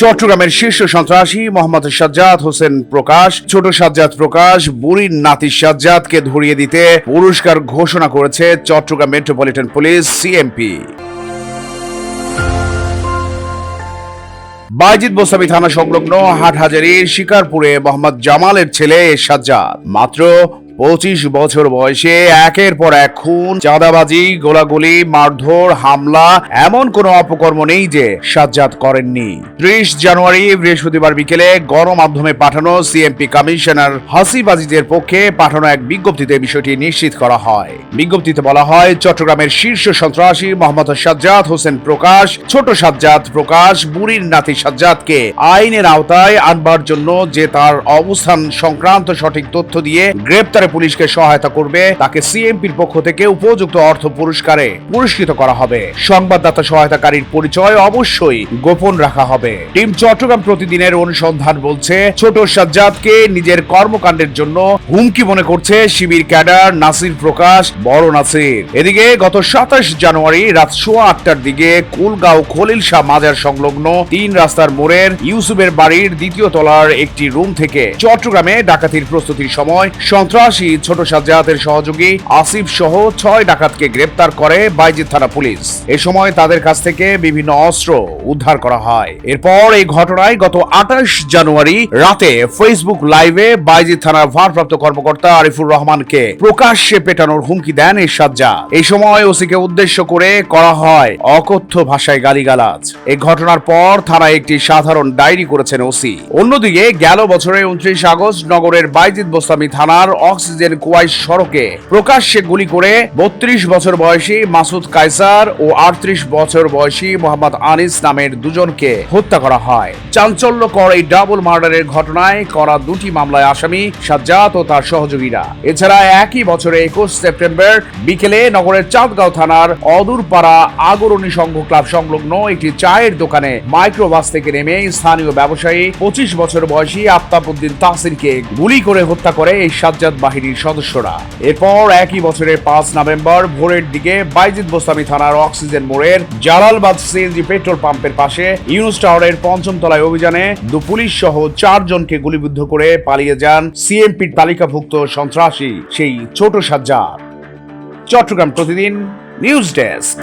চট্টগ্রামের শীর্ষ সন্ত্রাসী মোহাম্মদ সাজ্জাদ হোসেন প্রকাশ, ছোট সাজ্জাদ প্রকাশ, বুড়ির নাতি সাজ্জাদকে ধরিয়ে দিতে পুরস্কার ঘোষণা করেছে Chattogram metropolitan police CMP. Bayezid Bostami থানা সংলগ্ন হাটহাজারির শিকারপুরে মোহাম্মদ জামালের ছেলে সাজ্জাদ। মাত্র পঁচিশ বছর বয়সে একের পর এক খুন, চাঁদাবাজি, গোলাগুলি, মারধর, হামলা, এমন কোনো অপকর্ম নেই যে সাজ্জাদ করেননি। ত্রিশ জানুয়ারি বৃহস্পতিবার বিকেলে গণমাধ্যমে পাঠানো সিএমপি কমিশনার হাসিবাজিদের পক্ষে পাঠানো এক বিজ্ঞপ্তিতে বিষয়টি নিশ্চিত করা হয়। বিজ্ঞপ্তিতে বলা হয়, চট্টগ্রামের শীর্ষ সন্ত্রাসী মোহাম্মদ সাজ্জাদ হোসেন প্রকাশ, ছোট সাজ্জাদ প্রকাশ, বুড়ির নাতি সাজ্জাদকে আইনের আওতায় আনবার জন্য যে তার অবস্থান সংক্রান্ত সঠিক তথ্য দিয়ে গ্রেপ্তারে পুলিশকে সহায়তা করবে। তাকে সিএমপির পক্ষ থেকে উপযুক্ত অর্থ পুরস্কারে পুরস্কৃত করা হবে। সংবাদদাতা সহায়তাকারীর পরিচয় অবশ্যই গোপন রাখা হবে। টিম চট্টগ্রাম প্রতিদিনের অনুসন্ধান বলছে, ছোট সাজ্জাদকে নিজের কর্মকাণ্ডের জন্য হুমকি মনে করছে শিবির ক্যাডার নাসির প্রকাশ, বড় নাসির। এদিকে গত সাতাশ জানুয়ারি রাত সোয়া আটটার দিকে কুলগাঁও খলিল শাহ মাজার সংলগ্ন তিন রাস্তার মোড়ের ইউসুফের বাড়ির দ্বিতীয় তলার একটি রুম থেকে চট্টগ্রামে ডাকাতির প্রস্তুতির সময় সন্ত্রাসী ছোট সাজ্জাতের সহযোগী আসিফ সহ ছয় ডাকাতকে গ্রেপ্তার করে বাইজিদ থানা পুলিশ। এ সময় তাদের কাছ থেকে বিভিন্ন অস্ত্র উদ্ধার করা হয়। এরপর এই ঘটনায় গত আঠাশ জানুয়ারি রাতে ফেসবুক লাইভে বাইজিদ থানার ভারপ্রাপ্ত কর্মকর্তা আরিফুর রহমানকে প্রকাশ্যে পেটানোর হুমকি দেন এই সাজ্জা এই সময় ওসিকে উদ্দেশ্য করে করা হয় অকথ্য ভাষায় গালিগালাজ। এই ঘটনার পর থানায় একটি সাধারণ ডায়েরি করেছেন ওসি। অন্যদিকে গেল বছরের উনত্রিশ আগস্ট নগরের বাইজিদ বোস্তামি থানার অক্সিজেন কুয়াই সড়কে প্রকাশ্যে গুলি করে বত্রিশ বছর বয়সী মাসুদ কায়সার ও আটত্রিশ বছর বয়সী মোহাম্মদ আনিস নামের দুজনকে হত্যা করা হয়। চাঞ্চল্যকর এই ডাবল মার্ডারের ঘটনায় করা দুটি মামলায় আসামি সাজ্জাদ ও তার সহযোগীরা। এছাড়া একই বছরে একুশ সেপ্টেম্বর বিকেলে নগরের চাঁদগাঁও থানার অদূরপাড়া আগরণী সংঘ ক্লাব সংলগ্ন একটি চায়ের দোকানে মাইক্রোবাস থেকে নেমে স্থানীয় ব্যবসায়ী পঁচিশ বছর বয়সী আফতাবউদ্দিন তাসিরকে গুলি করে হত্যা করে এই সাজ্জাদ বাহিনীর সদস্যরা। এরপর একই বছরের পাঁচ নভেম্বর ভোরের দিকে বাইজিদ বোস্তামি থানার অক্সিজেন মোড়ের জালালবাদ সিএনজি পেট্রোল পাম্পের পাশে ইউনুস টাওয়ারের পঞ্চম তলায় অভিযানে দু পুলিশ সহ চারজনকে গুলিবিদ্ধ করে পালিয়ে যান সিএমপির তালিকাভুক্ত সন্ত্রাসী, সেই ছোট সাজ্জাদ। চট্টগ্রাম প্রতিদিন নিউজ ডেস্ক।